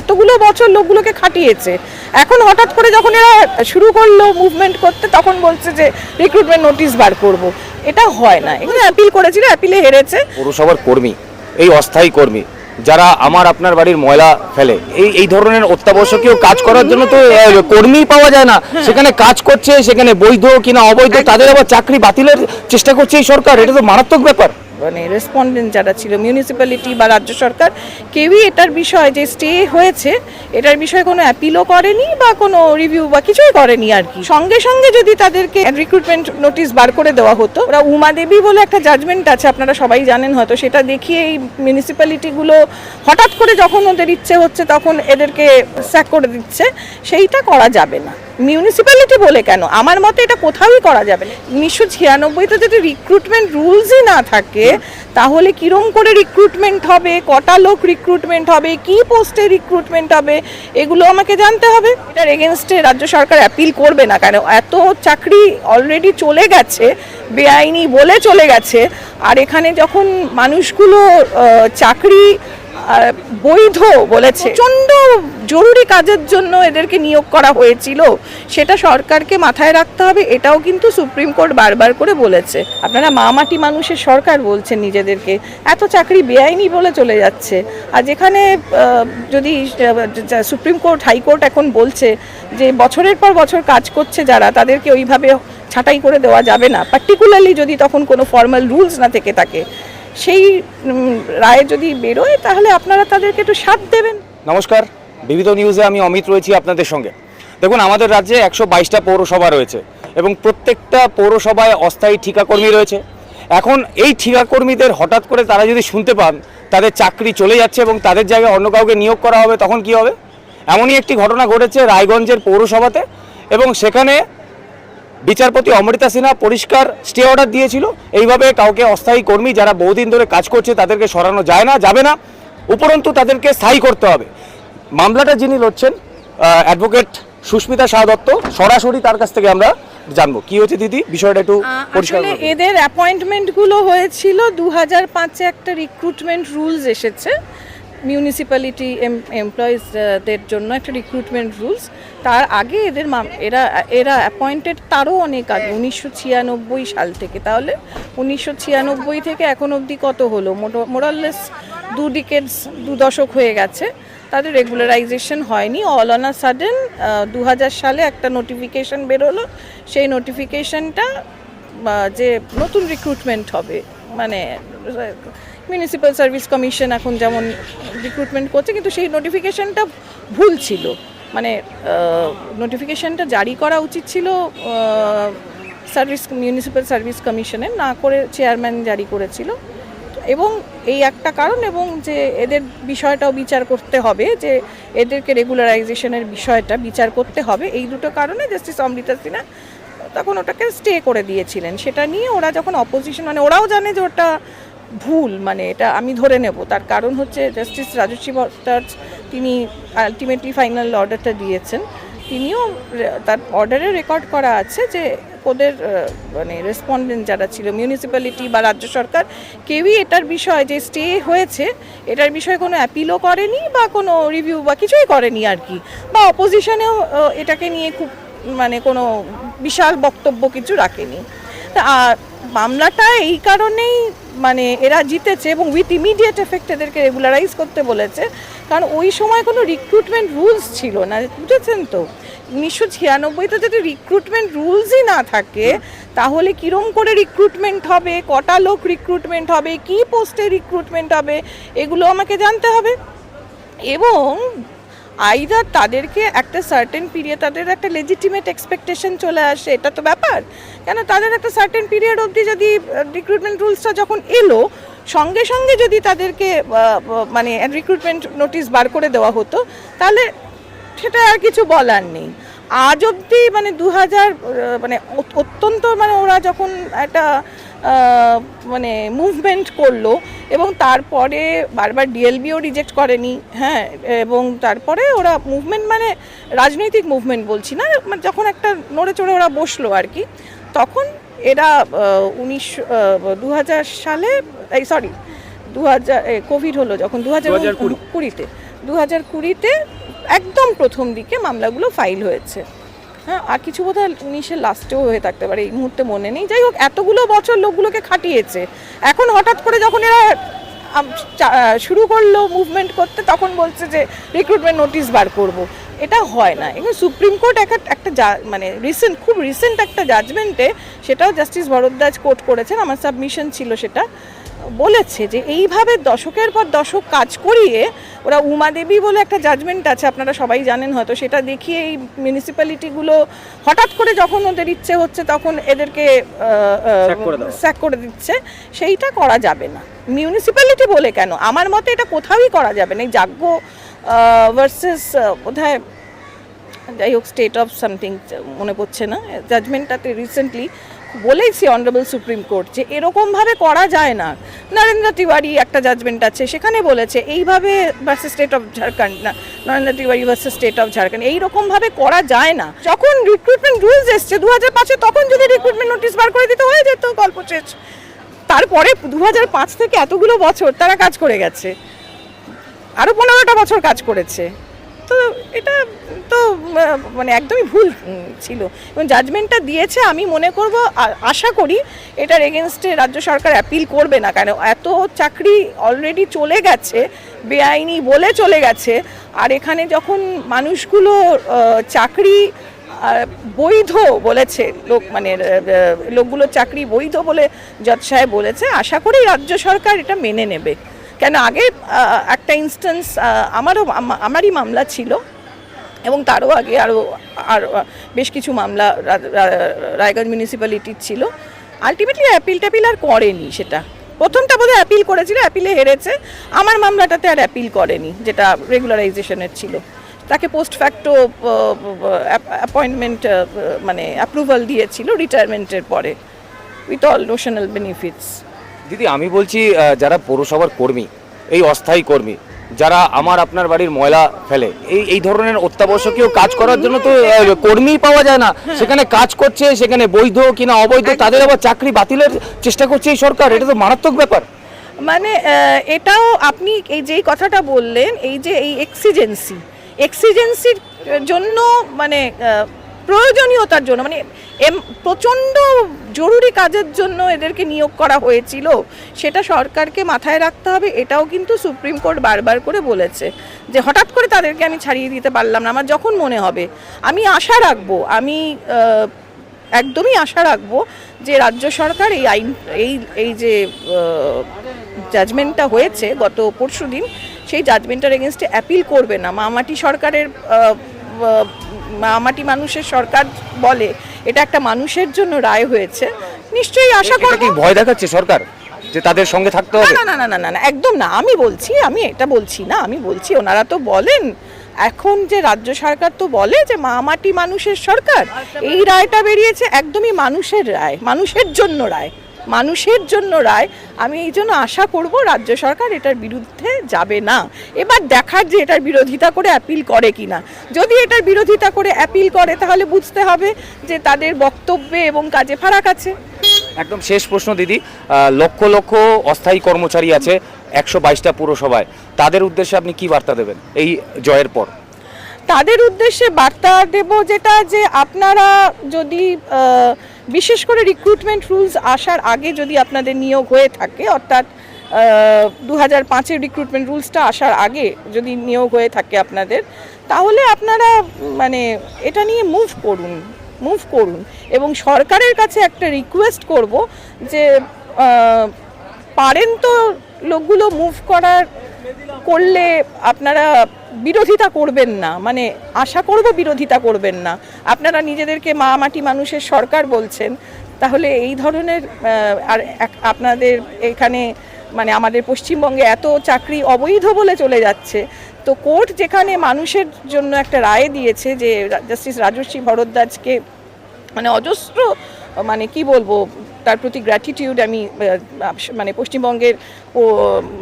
এতগুলো বছর লোকগুলোকে খাটিয়েছে। এখন হঠাৎ করে যখন এরা শুরু করল মুভমেন্ট করতে, তখন বলছে যে রিক্রুটমেন্ট নোটিশ বার করব। এটা হয় না। এখানে অ্যাপিল করেছিল অ্যাপিলে হেরেছে। পৌরসভার কর্মী, এই অস্থায়ী কর্মী যারা আমার আপনার বাড়ির ময়লা ফেলে। এই এই ধরনের অত্যাবশ্যকীয় কাজ করার জন্য তো কর্মী পাওয়া যায় না। সেখানে কাজ করছে সেখানে বৈধ কিনা অবৈধ তাদের আবার চাকরি বাতিলের চেষ্টা করছে এই সরকার। এটা তো মারাত্মক ব্যাপার। মানে রেসপন্ডেন্ট যারা ছিল মিউনিসিপ্যালিটি বা রাজ্য সরকার কেউই এটার বিষয়ে যে স্টে হয়েছে এটার বিষয়ে কোনো অ্যাপিলও করেনি বা কোনো রিভিউ বা কিছুই করেনি আর কি। সঙ্গে সঙ্গে যদি তাদেরকে রিক্রুটমেন্ট নোটিশ বার করে দেওয়া হতো ওরা উমা দেবী বলে একটা জাজমেন্ট আছে আপনারা সবাই জানেন হয়তো সেটা দেখিয়ে এই মিউনিসিপ্যালিটিগুলো হঠাৎ করে যখন ওদের ইচ্ছে হচ্ছে তখন এদেরকে স্যাক করে দিচ্ছে, সেইটা করা যাবে না। মিউনিসিপ্যালিটি বলে কেন? আমার মতে এটা কোথাওই করা যাবে না। উনিশশো ছিয়ানব্বইতে যদি রিক্রুটমেন্ট রুলসই না থাকে তাহলে কিরম করে রিক্রুটমেন্ট হবে? কটা লোক রিক্রুটমেন্ট হবে? কি পোস্টে রিক্রুটমেন্ট হবে? এগুলো আমাকে জানতে হবে। এটার এগেনস্টে রাজ্য সরকার অ্যাপিল করবে না কেন? এত চাকরি অলরেডি চলে গেছে বেআইনি বলে চলে গেছে। আর এখানে যখন মানুষগুলো চাকরি বৈধ বলেছে। প্রচণ্ড জরুরি কাজের জন্য এদেরকে নিয়োগ করা হয়েছিল। সেটা সরকারকে মাথায় রাখতে হবে, এটাও কিন্তু সুপ্রিম কোর্ট বারবার করে বলেছে। আপনারা মা মাটি মানুষের সরকার বলছেন নিজেদেরকে। এত চাকরি বেআইনি বলে চলে যাচ্ছে। আর যেখানে যদি সুপ্রিম কোর্ট, হাইকোর্ট এখন বলছে যে বছরের পর বছর কাজ করছে যারা, তাদেরকে ওইভাবে ছাঁটাই করে দেওয়া যাবে না। পার্টিকুলারলি যদি তখন কোনো ফর্মাল রুলস না থেকে থাকে। সেই রায় যদি বেরোয়, তাহলে আপনারা তাদেরকে একটু সাথ দেবেন। নমস্কার, বিবিধ নিউজে আমি অমিত রয়েছি আপনাদের সঙ্গে। দেখুন, আমাদের রাজ্যে একশো বাইশটা পৌরসভা রয়েছে এবং প্রত্যেকটা পৌরসভায় অস্থায়ী ঠিকাকর্মী রয়েছে। এখন এই ঠিকাকর্মীদের হঠাৎ করে তারা যদি শুনতে পান, তাদের চাকরি চলে যাচ্ছে এবং তাদের জায়গায় অন্য কাউকে নিয়োগ করা হবে, তখন কি হবে? এমনই একটি ঘটনা ঘটেছে রায়গঞ্জের পৌরসভাতে এবং সেখানে বিচারপতি অমৃতা সিনহা পরিষ্কার স্টে অর্ডার দিয়েছিল। এইভাবে কাউকে অস্থায়ী কর্মী যারা বহুদিন ধরে কাজ করছে তাদেরকে সরানো যায় না যাবে না। উপরন্তু তাদেরকে স্থায়ী করতে হবে। মামলাটা যিনি লড়ছেন অ্যাডভোকেট সুস্মিতা শাহ দত্ত সরাসরি তার কাছ থেকে আমরা জানব। কি হয়েছে দিদি? বিষয়টা একটু পরিষ্কার। এদের অ্যাপয়েন্টমেন্টগুলো হয়েছিল দু হাজার পাঁচে একটা রিক্রুটমেন্ট রুলস এসেছে। মিউনিসিপ্যালিটি এমপ্লয়িজদের জন্য একটা রিক্রুটমেন্ট রুলস তার আগে এদের এরা এরা অ্যাপয়েন্টেড তারও অনেক আগে, উনিশশো ছিয়ানব্বই সাল থেকে। তাহলে উনিশশো ছিয়ানব্বই থেকে এখন অবধি কত হলো? মোরাললেস দু ডিকেটস দু দশক হয়ে গেছে, তাদের রেগুলারাইজেশন হয়নি। অল অন আ সাডেন দু হাজার সালে একটা নোটিফিকেশন বেরোলো। সেই নোটিফিকেশনটা যে নতুন রিক্রুটমেন্ট হবে মানে মিউনিসিপ্যাল সার্ভিস কমিশন এখন যেমন রিক্রুটমেন্ট করছে, কিন্তু সেই নোটিফিকেশনটা ভুল ছিল। মানে নোটিফিকেশনটা জারি করা উচিত ছিল সার্ভিস মিউনিসিপ্যাল সার্ভিস কমিশনের না করে চেয়ারম্যান জারি করেছিল। এবং এই একটা কারণ এবং যে এদের বিষয়টাও বিচার করতে হবে, যে এদেরকে রেগুলারাইজেশনের বিষয়টা বিচার করতে হবে, এই দুটো কারণে জাস্টিস অমৃতা সিনহা তখন ওটাকে স্টে করে দিয়েছিলেন। সেটা নিয়ে ওরা যখন অপোজিশন মানে ওরাও জানে যে ওটা ভুল মানে এটা আমি ধরে নেব। তার কারণ হচ্ছে জাস্টিস রাজস্বী ভট্টাচ তিনি আলটিমেটলি ফাইনাল অর্ডারটা দিয়েছেন। তিনিও তার অর্ডারে রেকর্ড করা আছে যে ওদের মানে রেসপন্ডেন্ট যারা ছিল মিউনিসিপ্যালিটি বা রাজ্য সরকার, কেউই এটার বিষয়ে যে স্টে হয়েছে, এটার বিষয়ে কোনো অ্যাপিলও করেনি বা কোনো রিভিউ বা কিছুই করেনি আর কি। বা অপোজিশনেও এটাকে নিয়ে খুব মানে কোনো বিশাল বক্তব্য কিছু রাখেনি। তা মামলাটা এই কারণেই মানে এরা জিতেছে এবং উইথ ইমিডিয়েট এফেক্ট এদেরকে রেগুলারাইজ করতে বলেছে। কারণ ওই সময় কোনো রিক্রুটমেন্ট রুলস ছিল না বুঝেছেন তো? উনিশশো ছিয়ানব্বইতে যদি রিক্রুটমেন্ট রুলসই না থাকে তাহলে কিরম করে রিক্রুটমেন্ট হবে কটা লোক রিক্রুটমেন্ট হবে কি পোস্টে রিক্রুটমেন্ট হবে এগুলো আমাকে জানতে হবে। এবং আইদার তাদেরকে একটা সার্টেন পিরিয়ড তাদের একটা লেজিটিমেট এক্সপেকটেশন চলে আসে, এটা তো ব্যাপার। কেন? তাদের একটা সার্টেন পিরিয়ড অবধি যদি রিক্রুটমেন্ট রুলসটা যখন এলো, সঙ্গে সঙ্গে যদি তাদেরকে মানে রিক্রুটমেন্ট নোটিশ বার করে দেওয়া হতো, তাহলে সেটা আর কিছু বলার নেই। আজ অবধি মানে দু হাজার মানে অত্যন্ত মানে ওরা যখন একটা মানে মুভমেন্ট করল এবং তারপরে বারবার ডিএলবিও রিজেক্ট করেনি হ্যাঁ এবং তারপরে ওরা মুভমেন্ট মানে রাজনৈতিক মুভমেন্ট বলছি না মানে যখন একটা নড়ে চড়ে ওরা বসল আর কি তখন এরা উনিশ দু হাজার সালে এই সরি দু হাজার কোভিড হলো যখন দু হাজার কুড়িতে দু হাজার কুড়িতে একদম প্রথম দিকে মামলাগুলো ফাইল হয়েছে। হ্যাঁ আর কিছু বোধহয় উনিশের লাস্টেও হয়ে থাকতে পারে, এই মুহূর্তে মনে নেই। যাই হোক, এতগুলো বছর লোকগুলোকে খাটিয়েছে। এখন হঠাৎ করে যখন এরা শুরু করল মুভমেন্ট করতে, তখন বলছে যে রিক্রুটমেন্ট নোটিশ বার করব। এটা হয় না। এখানে সুপ্রিম কোর্ট একটা একটা যা- মানে রিসেন্ট খুব রিসেন্ট একটা জাজমেন্টে সেটাও জাস্টিস ভরদ্বাজ কোর্ট করেছেন। আমার সাবমিশন ছিল সেটা। বলেছে যে এইভাবে দশকের পর দশক কাজ করিয়ে ওরা উমা দেবী বলে একটা জাজমেন্ট আছে আপনারা সবাই জানেন হয়তো সেটা দেখিয়ে এই মিউনিসিপ্যালিটিগুলো হঠাৎ করে যখন ওদের ইচ্ছে হচ্ছে তখন এদেরকে স্যাক করে দিচ্ছে। সেইটা করা যাবে না। মিউনিসিপ্যালিটি বলে কেন? আমার মতে এটা কোথাওই করা যাবে না। এই যাজ্ঞ ভার্সেস বোধহয় যাই হোক স্টেট অফ সামথিং মনে পড়ছে না। জাজমেন্টটাতে রিসেন্টলি বলেইছি অনারেবল সুপ্রিম কোর্ট যে এরকমভাবে করা যায় না। নরেন্দ্র তিওয়ারি একটা জাজমেন্ট আছে, সেখানে বলেছে এইভাবে ভার্সেস স্টেট অফ ঝাড়খণ্ড না, Narendra Tiwari versus state of Jharkhand এইরকমভাবে করা যায় না। যখন রিক্রুটমেন্ট রুলস এসছে দু হাজার পাঁচে, তখন যদি রিক্রুটমেন্ট নোটিশ বার করে দিতে হয়ে যেত গল্প শেষ। তারপরে দু হাজার পাঁচ থেকে এতগুলো বছর তারা কাজ করে গেছে। আরও পনেরোটা বছর কাজ করেছে। তো এটা তো মানে একদমই ভুল ছিল। এবং জাজমেন্টটা দিয়েছে, আমি মনে করব আশা করি এটার এগেনস্টে রাজ্য সরকার অ্যাপিল করবে না। কেন? এত চাকরি অলরেডি চলে গেছে, বেআইনি বলে চলে গেছে, আর এখানে যখন মানুষগুলো চাকরি বৈধ বলেছে, লোক মানে লোকগুলোর চাকরি বৈধ বলে জজ সাহেব বলেছে, আশা করি রাজ্য সরকার এটা মেনে নেবে। কেন? আগে একটা ইনস্ট্যান্স আমারও আমারই মামলা ছিল এবং তারও আগে আরও আর বেশ কিছু মামলা রায়গঞ্জ মিউনিসিপ্যালিটির ছিল। আলটিমেটলি অ্যাপিল ট্যাপিল আর করেনি সেটা। প্রথমটা বোধহয় অ্যাপিল করেছিল অ্যাপিলে হেরেছে। আমার মামলাটাতে আর অ্যাপিল করেনি, যেটা রেগুলারাইজেশনের ছিল। তাকে পোস্ট ফ্যাক্টো অ্যাপয়েন্টমেন্ট মানে অ্যাপ্রুভাল দিয়েছিল রিটায়ারমেন্টের পরে উইথ অল নোশনাল বেনিফিটস দিদি আমি বলছি যারা পৌরসভার কর্মী এই অস্থায়ী কর্মী যারা আমার আপনার বাড়ির ময়লা ফেলে এই এই ধরনের অত্যাবশ্যকীয় কাজ করার জন্য তো কর্মী পাওয়া যায় না। সেখানে কাজ করছে সেখানে বৈধ কিনা অবৈধ তাদের আবার চাকরি বাতিলের চেষ্টা করছে এই সরকার এটা তো মারাত্মক ব্যাপার। মানে এটাও আপনি এই যেই কথাটা বললেন এই যে এই এক্সিজেন্সি এক্সিজেন্সির জন্য মানে প্রয়োজনীয়তার জন্য মানে এম, প্রচণ্ড জরুরি কাজের জন্য এদেরকে নিয়োগ করা হয়েছিল, সেটা সরকারকে মাথায় রাখতে হবে, এটাও কিন্তু সুপ্রিম কোর্ট বারবার করে বলেছে, যে হঠাৎ করে তাদেরকে আমি ছাড়িয়ে দিতে পারলাম না, আমার যখন মনে হবে, আমি আশা রাখব, আমি একদমই আশা রাখব যে রাজ্য সরকার এই আইন, এই এই যে জাজমেন্টটা হয়েছে গত পরশু দিন সেই জাজমেন্টের এগেনস্টে অ্যাপিল করবে না, মামাটি সরকারের মামাটি মানুষের সরকার বলে এটা একটা মানুষের জন্য রায় হয়েছে। নিশ্চয়ই আশা করব ভয় দেখাচ্ছে সরকার যে তাদের সঙ্গে থাকতে হবে? না না না না না না একদম না আমি বলছি আমি এটা বলছি না আমি বলছি ওনারা তো বলেন। এখন যে রাজ্য সরকার তো বলে যে মামাটি মানুষের সরকার এই রায়টা বেরিয়েছে একদমই মানুষের রায় মানুষের জন্য রায়। মানুষের জন্য রায়, আমি এই জন্য আশা করব রাজ্য সরকার এটার বিরুদ্ধে যাবে না। এবার দেখার যে এটার বিরোধিতা করে অ্যাপিল করে কিনা। যদি এটার বিরোধিতা করে অ্যাপিল করে, তাহলে বুঝতে হবে যে তাদের বক্তব্যে এবং কাজে ফারাক আছে। একদম শেষ প্রশ্ন, দিদি। লক্ষ লক্ষ অস্থায়ী কর্মচারী আছে একশো বাইশটা পুরসভায়। তাদের উদ্দেশ্যে আপনি কি বার্তা দেবেন এই জয়ের পর? তাদের উদ্দেশ্যে বার্তা দেব যেটা যে আপনারা যদি বিশেষ করে রিক্রুটমেন্ট রুলস আসার আগে যদি আপনাদের নিয়োগ হয়ে থাকে, অর্থাৎ দু হাজার পাঁচের রিক্রুটমেন্ট রুলসটা আসার আগে যদি নিয়োগ হয়ে থাকে আপনাদের, তাহলে আপনারা মানে এটা নিয়ে মুভ করুন মুভ করুন। এবং সরকারের কাছে একটা রিকোয়েস্ট করব যে পারেন তো লোকগুলো মুভ করার করলে আপনারা বিরোধিতা করবেন না। মানে আশা করব বিরোধিতা করবেন না। আপনারা নিজেদেরকে মা মাটি মানুষের সরকার বলছেন, তাহলে এই ধরনের আর আপনাদের এখানে মানে আমাদের পশ্চিমবঙ্গে এত চাকরি অবৈধ বলে চলে যাচ্ছে। তো কোর্ট যেখানে মানুষের জন্য একটা রায় দিয়েছে যে জাস্টিস রাজস্বী ভরদ্বাজকে মানে অজস্র মানে কি বলব, তার প্রতি গ্র্যাটিটিউড আমি মানে পশ্চিমবঙ্গের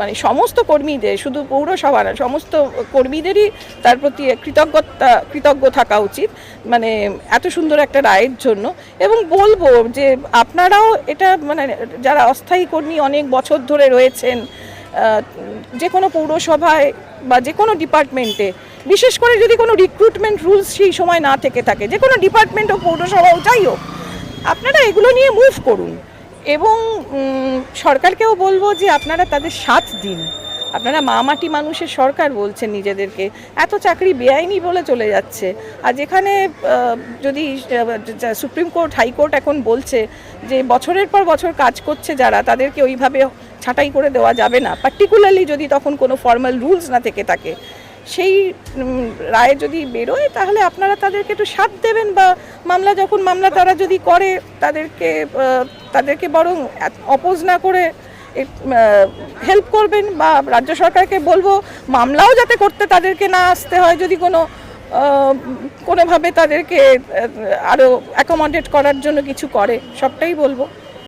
মানে সমস্ত কর্মীদের, শুধু পৌরসভা না, সমস্ত কর্মীদেরই তার প্রতি কৃতজ্ঞতা, কৃতজ্ঞ থাকা উচিত। মানে এত সুন্দর একটা রায়ের জন্য। এবং বলব যে আপনারাও এটা মানে যারা অস্থায়ী কর্মী অনেক বছর ধরে রয়েছেন যে কোনো পৌরসভায় বা যে কোনো ডিপার্টমেন্টে বিশেষ করে যদি কোনো রিক্রুটমেন্ট রুলস সেই সময় না থেকে থাকে, যে কোনো ডিপার্টমেন্ট ও পৌরসভাও যাই হোক আপনারা এগুলো নিয়ে মুভ করুন। এবং সরকারকেও বলব যে আপনারা তাদের সাথ দিন। আপনারা মা মাটি মানুষের সরকার বলছেন নিজেদেরকে। এত চাকরি বেআইনি বলে চলে যাচ্ছে। আর যেখানে যদি সুপ্রিম কোর্ট হাইকোর্ট এখন বলছে যে বছরের পর বছর কাজ করছে যারা, তাদেরকে ওইভাবে ছাঁটাই করে দেওয়া যাবে না। পার্টিকুলারলি যদি তখন কোনো ফর্মাল রুলস না থেকে থাকে সেই রায় যদি বেরোয়, তাহলে আপনারা তাদেরকে একটু সাথ দেবেন বা মামলা যখন মামলা তারা যদি করে, তাদেরকে তাদেরকে বরং অপোজ না করে হেল্প করবেন বা রাজ্য সরকারকে বলব, মামলাও যাতে করতে তাদেরকে না আসতে হয় যদি কোনো কোনোভাবে তাদেরকে আরও অ্যাকোমোডেট করার জন্য কিছু করে, সবটাই বলব।